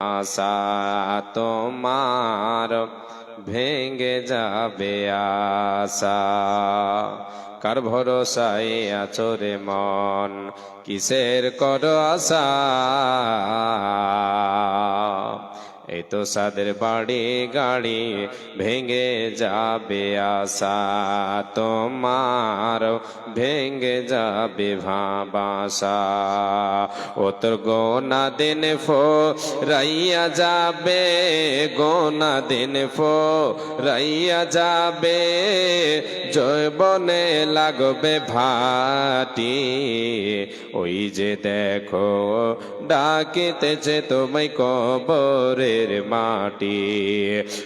আশা তোমার ভেঙে যাবে আশা। কার ভরসায় আচরে মন? কিসের কর আশা? এই তো সাদের বাড়ি গাড়ি ভেঙে যাবে আশা। তোমার ভেঙে যাবে ভাবাসা ও তোর গোনা দিন ফো রাইয়া যাবে, গোনা দিন ফো রাইয়া যাবে জৈবনে লাগবে ভাটি ওই যে দেখো, ডাকিতেছে তোমায় কবরের মাটি।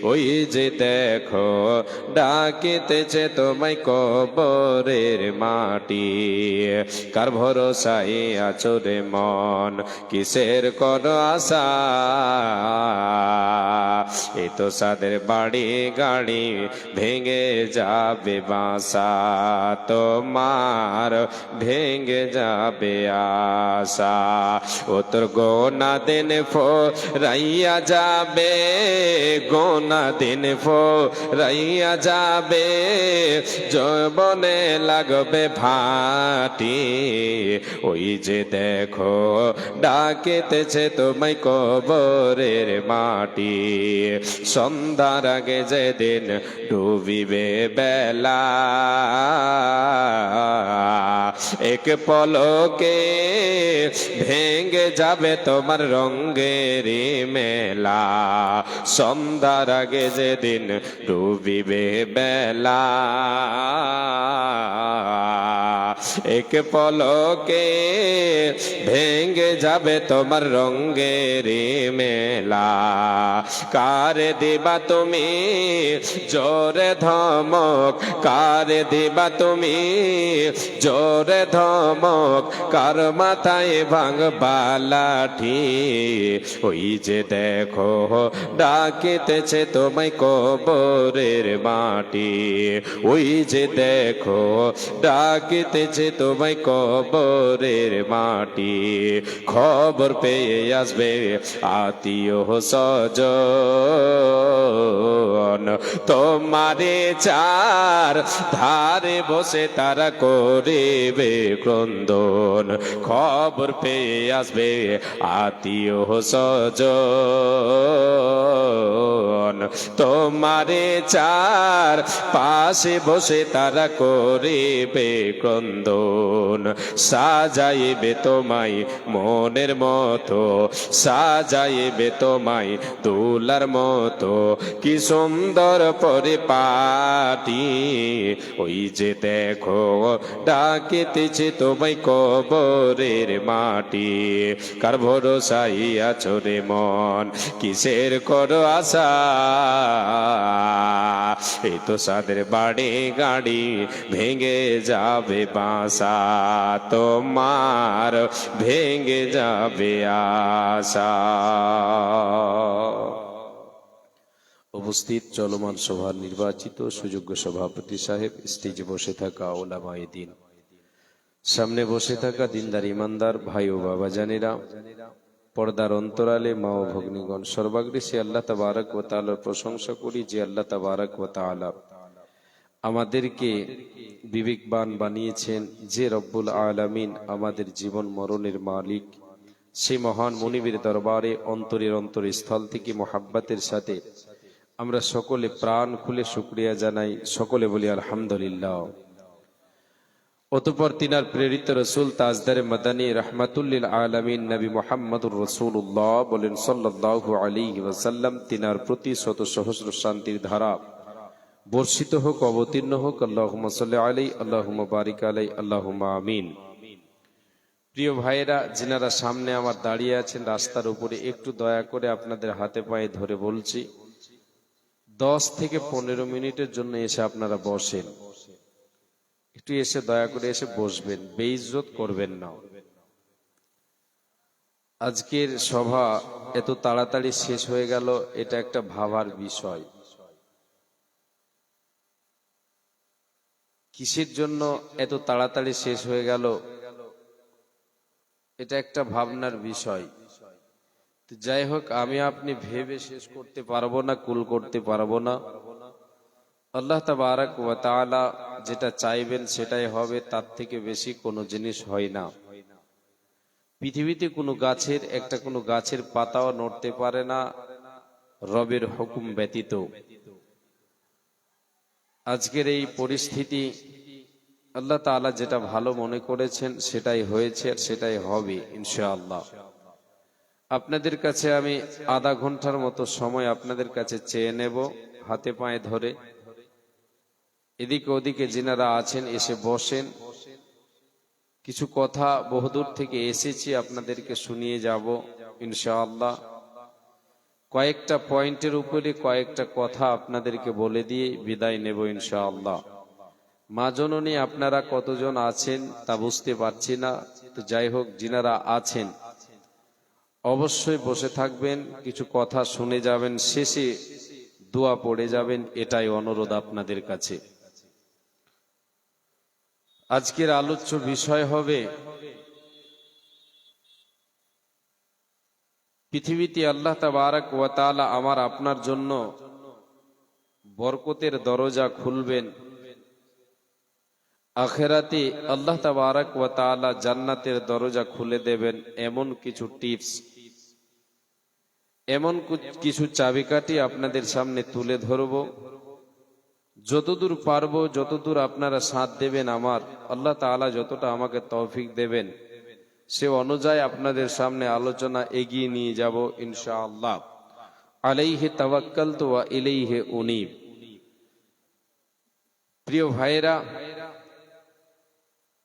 ওই যে দেখো, ডাকিতেছে তোমায় কবরের মাটি। কার ভরসায় আছো রে মন, কিসের কর আশা? এ তো সাদের বাড়ি গাড়ি ভেঙে যাবে বাসা। তোমার ভেঙে যাবে আশা। ও তোর গোনা দিন ফো রাইয়া যাবে, গোনা দিন ফো রাইয়া যাবে। যৌবনে লাগবে ভাটি, ওই যে দেখো ডাকেতেছে তোমায় কবরের মাটি। সন্ধ্যার আগে যেদিন ডুবিবে বেলা এক পলকে ভেঙে যাবে তোমার রঙ্গের মেলা। সন্ধ্যার আগে যেদিন ডুবিবে বেলা। এক পলকে ভেঙে যাবে তোমার রঙ্গের মেলা। কারে দিবা তুমি? জোরে ধমক। কারে দিবা তুমি? জোরে ধমক, কার মাথায় ভাঙবা লাঠি ওই যে দেখো, ডাকিতেছে তোমায় কবরের মাটি। ওই যে দেখো, ডাকিতেছে তোমায় কবরের মাটি। খবর পেয়ে আসবে আত্মীয় সজন তোমারে চার ধারে বসে তারা করিবে। ক্রন্দন, খবর পেয়ে আসবে আত্মীয় সজন তোমারে চার পাশে বসে তারা করিবে ক্রন্দন, সাজাইবে তোমায় মনের মতো, সাজাইবে তোমায় তুলার মতো। কি সুন্দর পরিপাটি, ওই যে দেখো ডাকিতেছে তোমায় কবরের মাটি। কার ভরসাই আছো রে মন? কিসের করো আশা? এই তো সাদের বাড়ি গাড়ি ভেঙে যাবে বাসা। তোমার ভেঙে যাবে আশা। উপস্থিত চলমান সভার নির্বাচিত সুযোগ্য সভাপতি সাহেব স্টেজে বসে থাকা ওলামায়ে দিন। সামনে বসে থাকা দিনদার ইমানদার ভাই ও বাবা জানেরা, পর্দার অন্তরালে মা ও ভগ্নীগণ, সর্বাগ্রে সে আল্লাহ তাবারক ও তাআলার প্রশংসা করি যে আল্লাহ তাবারক ও তাআলা আমাদেরকে বিবেকবান বানিয়েছেন যে রব্বুল আলামিন আমাদের জীবন মরণের মালিক। সেই মহান মনিবের দরবারে অন্তরের অন্তরস্থল থেকে মোহাব্বতের সাথে আমরা সকলে প্রাণ খুলে শুক্রিয়া জানাই, সকলে বলি আলহামদুলিল্লাহ। অতপর তিনার প্রেরিত রসুল তাজদারে মাদানী রহমাতুল্লিল আলমিন নবী মোহাম্মদুর রসুল্লাহ বলেন সাল্লাহ আলী ওয়াসাল্লাম তিনার প্রতি শত সহস্র শান্তির ধারা। বর্ষিত হোক, অবতীর্ণ হোক আল্লাহ আলী আল্লাহ বারিক আলাই আল্লাহ আমিন। প্রিয় ভাইয়েরা, যিনারা সামনে আমার দাঁড়িয়ে আছেন, রাস্তার উপরে একটু দয়া করে আপনাদের হাতে পায়ে ধরে বলছি, দশ থেকে পনেরো মিনিটের জন্য এসে আপনারা বসেন। একটু এসে দয়া করে এসে বসবেন, বেইজ্জত করবেন না। আজকের সভা এত তাড়াতাড়ি শেষ হয়ে গেল, এটা একটা ভাবার বিষয়। কিসের জন্য এত তাড়াতাড়ি শেষ হয়ে গেল, এটা একটা ভাবনার বিষয়। যাই হোক, আমি আপনি ভেবে শেষ করতে পারব না, কুল করতে পারব না। আল্লাহ তাবারাক যেটা চাইবেন সেটাই হবে, তার থেকে বেশি কোনো জিনিস হয় না। পৃথিবীতে কোনো গাছের, একটা কোনো গাছের পাতাও নড়তে পারে না, রবের হুকুম ব্যতীত। আজকের এই পরিস্থিতি, আল্লাহ তাআলা যেটা ভালো মনে করেছেন সেটাই হয়েছে আর সেটাই হবে, ইনশাআল্লাহ। আপনাদের কাছে আমি আধা ঘণ্টার মতো সময় আপনাদের কাছে চেয়ে নেব, হাতে পায়ে ধরে। এদিকে ওদিকে যিনারা আছেন, এসে বসেন। কিছু কথা বহুদূর থেকে এসেছি, আপনাদেরকে শুনিয়ে যাব, ইনশাআল্লাহ। কয়েকটা পয়েন্টের উপরে কয়েকটা কথা আপনাদেরকে বলে দিয়ে বিদায় নেব, ইনশাআল্লাহ। মা জননী, আপনারা কতজন আছেন তা বুঝতে পারছি না, তো যাই হোক যিনারা আছেন। অবশ্যই বসে থাকবেন, কিছু কথা শুনে যাবেন, শেষে দোয়া পড়ে যাবেন, এটাই অনুরোধ আপনাদের কাছে। আজকের আলোচ্য বিষয় হবে পৃথিবীতে আল্লাহ তাবারাক ওয়া তাআলা আমার আপনার জন্য বরকতের দরজা খুলবেন। আখেরাতে আল্লাহ তাবারাক ওয়া তাআলা জান্নাতের দরজা খুলে দেবেন এমন কিছু টিপস। এমন কিছু চাবিকাঠি আপনাদের সামনে তুলে ধরব। যতদূর পারব, যতদূর আপনারা সাথ দেবেন আমার, আল্লাহ তাআলা যতটা আমাকে তৌফিক দেবেন, সে অনুযায়ী আপনাদের সামনে আলোচনা এগিয়ে নিয়ে যাব ইনশা ইনশাআল্লাহ। আলাইহে তাওয়াক্কাল তো ইলাইহে উনিব। প্রিয় ভাইয়েরা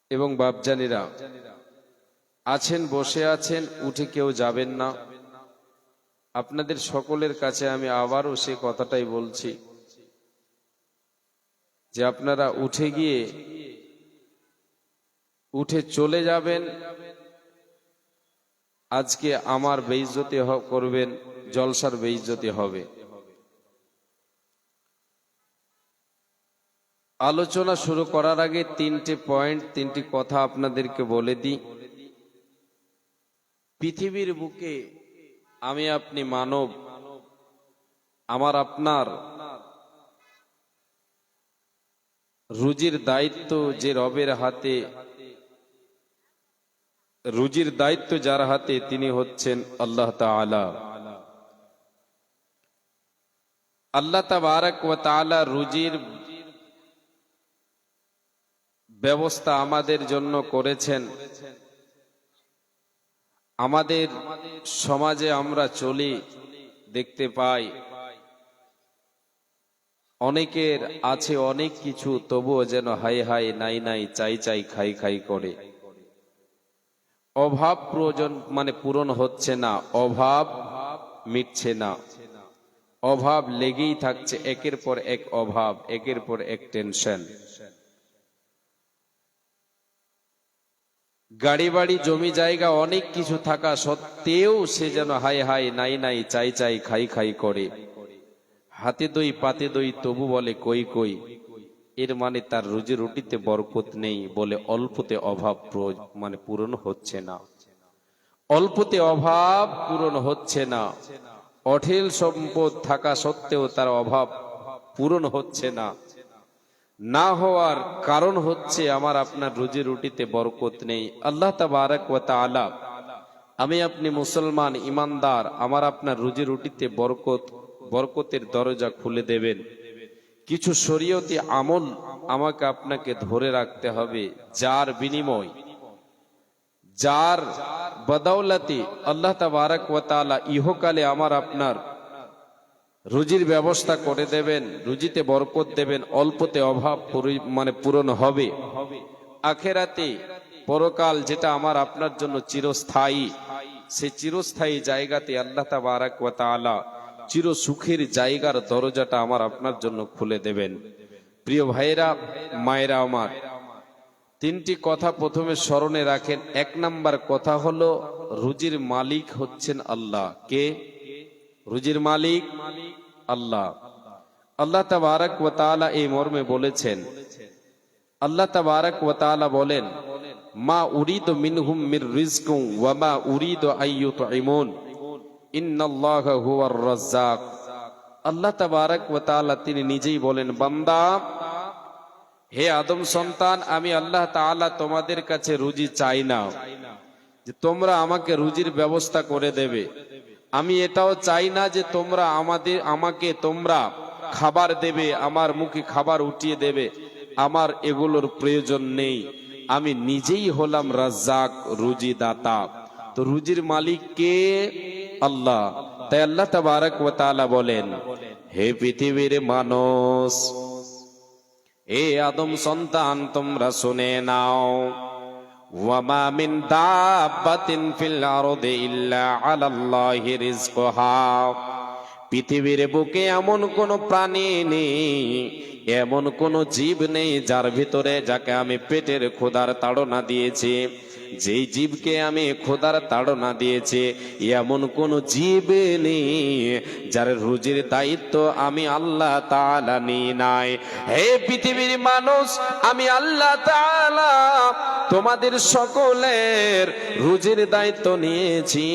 এবং বাপজানিরা, আছেন, বসে আছেন, উঠে কেউ যাবেন না। আপনাদের সকলের কাছে আমি আবারও সে কথাটাই বলছি। যে আপনারা উঠে গিয়ে উঠে চলে যাবেন। আজকে আমার বেইজ্জতি করবেন, জলসার বেইজ্জতি হবে। আলোচনা শুরু করার আগে তিনটে পয়েন্ট, তিনটি কথা আপনাদেরকে বলে দিই। পৃথিবীর বুকে আমি আপনি মানব, আমার আপনার রুজির দায়িত্ব যে রবের হাতে, রুজির দায়িত্ব যার হাতে তিনি হচ্ছেন আল্লাহ তাআলা। আল্লাহ তাবারাক ওয়া তাআলা রুজির ব্যবস্থা আমাদের জন্য করেছেন। আমাদের সমাজে আমরা চলি, দেখতে পাই। অনেকের আছে অনেক কিছু, তবুও যেন হাই হাই নাই নাই, চাই চাই খাই খাই করে। অভাব প্রয়োজন মানে পূরণ হচ্ছে না, অভাব মিটছে না। অভাব লেগেই থাকছে, একের পর এক অভাব, একের পর এক টেনশন। গাড়ি বাড়ি, জমি জায়গা, অনেক কিছু থাকা সত্ত্বেও সে যেন হাই হাই নাই নাই, চাই চাই খাই খাই করে। হাতে দই, পাতে দই, তবু বলে কই কই। এর মানে তার রুজি রুটিতে বরকত নেই বলে অল্পতে অভাব মানে পূরণ হচ্ছে না। অল্পতে অভাব পূরণ হচ্ছে না। অঢেল সম্পদ থাকা সত্ত্বেও তার অভাব পূরণ হচ্ছে না। না হওয়ার কারণ হচ্ছে আমার আপনার রুজি রুটিতে বরকত নেই। আল্লাহ তাবারাক আমি আপনি মুসলমান, ইমানদার, আমার আপনার রুজি রুটিতে বরকত বরকতের দরজা খুলে দেবেন। কিছু শরীয়তি আমল আমাকে আপনাকে ধরে রাখতে হবে, যার বিনিময়, যার বদৌলতি আল্লাহ তাবারাক ওয়া তাআলা ইহকালে আমার আপনার রুজির ব্যবস্থা করে দেবেন, রুজিতে বরকত দেবেন, অল্পতে অভাব মানে পূরণ হবে। আখেরাতে পরকাল যেটা আমার আপনার জন্য চিরস্থায়ী, সে চিরস্থায়ী জায়গাতে আল্লাহ তাবারাক ওয়া তাআলা চির সুখের জায়গার দরজাটা আমার আপনার জন্য খুলে দেবেন। প্রিয় ভাইয়েরা, মায়েরা আমার, তিনটি কথা প্রথমে স্মরণে রাখেন। এক নাম্বার কথা হলো, রুজির মালিক হচ্ছেন আল্লাহ। কে? রুজির মালিক আল্লাহ। আল্লাহ তাবারক ওয়া এই মর্মে বলেছেন, আল্লাহ তাবারক ওয়া তাআলা বলেন, মা উরিদু মিনহুম মির রিজকুম ওয়া মা উরিদু আইয়ুতঈমুন হুয়ার আল্লাহ তাবারক ওয়া তাআলা তিনি নিজেই বলেন, বান্দা, হে আদম সন্তান, আমি আল্লাহ তাআলা তোমাদের কাছে রুজি চাই না। যে তোমরা আমাকে রুজির ব্যবস্থা করে দেবে। আমি এটাও চাই না যে তোমরা আমাদের, আমাকে তোমরা খাবার দেবে, আমার মুখে খাবার উঠিয়ে দেবে। আমার এগুলোর প্রয়োজন নেই। আমি নিজেই হলাম রাজ্জাক রুজি দাতা তো রুজির মালিক কে? আল্লাহ। তাই আল্লাহ তাবারক ও তালা বলেন, হে পৃথিবীর মানুষ এ আদম সন্তান, তোমরা শুনে নাও। ওয়ামা মিন দাব্বাতিন ফিল আরদি ইল্লা আলাল্লাহি রিজকুহা। পৃথিবীর বুকে এমন কোন প্রাণী নেই, এমন কোন জীব নেই যার ভিতরে যাকে আমি পেটের ক্ষুধার তাড়না দিয়েছি। যেই জীবকে আমি খোদার তাড়না দিয়েছে, এমন কোন জীব নেই যার রুজির দায়িত্ব আমি আল্লাহ তালা নিই নাই। হে পৃথিবীর মানুষ, আমি আল্লাহ তাআলা তোমাদের সকলের রুজির দায়িত্ব নিয়েছি।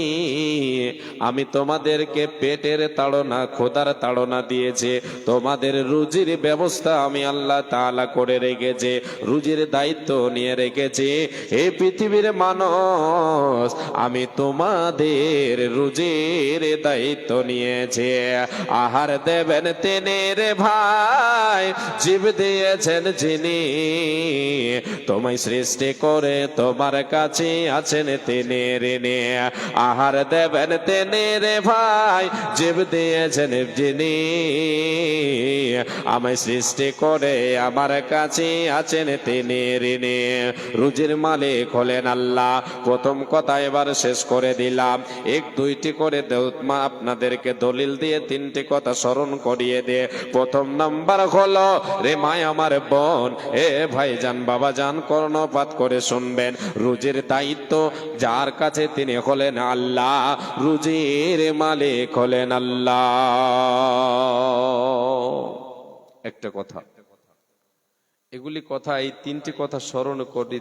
আমি তোমাদেরকে পেটের তাড়না, খোদার তাড়না দিয়েছে। তোমাদের রুজির ব্যবস্থা আমি আল্লাহ তাআলা করে রেখেছে, রুজির দায়িত্ব নিয়ে রেখেছি। এই পৃথিবীর মানুষ, আমি তোমাদের রুজির দায়িত্ব নিয়েছি। আহার দেবেন তিনি রে ভাই, জীব দিয়েছেন যিনি। তোমায় সৃষ্টি করে, তোমার কাছে আছেন তিনি ঋণে। আহার দেবেন তিনি রে ভাই, জীব দিয়েছেন যিনি। আমায় সৃষ্টি করে, আমার কাছে আছেন তিনি ঋণে। রুজির মালিক হলেন আল্লাহ। প্রথম কথা এবার শেষ করে দিলাম। এক, দুইটি করে মা- আপনাদেরকে দলিল দিয়ে তিনটি কথা স্মরণ করিয়ে দিয়ে প্রথম নাম্বার হলো, রে মায় আমার বোন, এ ভাই যান বাবা যান কর্ণপাত করে শুনবেন। রুজির দায়িত্ব যার কাছে তিনি হলেন আল্লাহ, রুজির মালিক হলেন আল্লাহ। একটা কথা, এগুলি কথা এই তিনটি কথা স্মরণ করি।